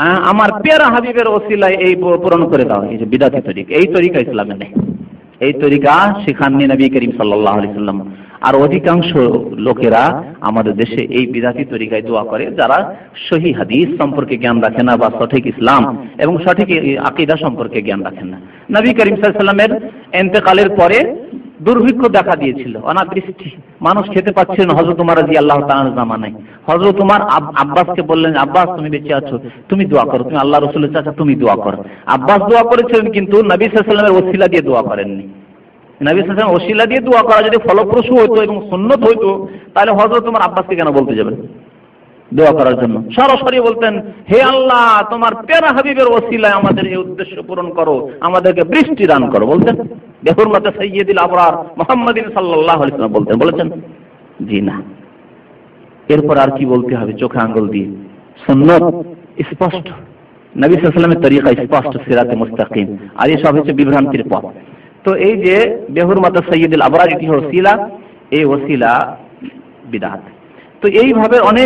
আমার পেয়ারা হাবিবের ওসিলাই এই পূরণ করে দাও। এই যে বিদাতি তরিকা। এই তরিকা ইসলামে নেই। এই তরিকা শিখাননি নবী করিম সাল্লাহ আলি সাল্লাম আর অধিকাংশ লোকেরা আমাদের দেশে এই বিদাতি তরিকায় দোয়া করে যারা সহি হাদিস সম্পর্কে জ্ঞান রাখে না বা সঠিক ইসলাম এবং সঠিক আকিদা সম্পর্কে জ্ঞান রাখেন না। নবী করিম সাল্লামের এন্তেকালের পরে দুর্ভিক্ষ দেখা দিয়েছিল, অনাবৃষ্টি। মানুষ খেতে পাচ্ছিল না। হজরত উমার রাজি আল্লাহ তাআলার জামানায়। হজরত উমার আব্বাসকে বললেন, আব্বাস, তুমি বেঁচে আছো, তুমি দোয়া করো। তুমি আল্লাহ রসুলের চাচা তুমি দোয়া করো। আব্বাস দোয়া করেছিলেন, কিন্তু নবী সাল্লামের ওসিলা দিয়ে দোয়া করেননি। নবী সাল্লাম ওসিলা দিয়ে দোয়া করা যদি ফলপ্রসূ হতো এবং সুন্নত হইতো, তাহলে হজরত তোমার আব্বাসকে কেন বলতে যাবেন? দোয়া করার জন্য। সরাসরি বলতেন, হে আল্লাহ, তোমার পেরা হাবিবের ওসিলায় আমাদের এই উদ্দেশ্য পূরণ করো, আমাদেরকে বৃষ্টি দান করো। বলতেন। সৈয়দিল আবরার সাল্লাহ বলতেন, বলেছেন, জি না। এরপর আর কি বলতে হবে? চোখে আঙ্গুল দিয়ে। স্পষ্ট। তরিকা স্পষ্ট, সিরাতে মুস্তাকিম। আর এসব হচ্ছে বিভ্রান্তির পথ। তো এই যে বেহুর মাতা সৈয়দুল আবরার, এটি ওসিলা। এই ওসিলা বিদাত। তো এইভাবে অনেক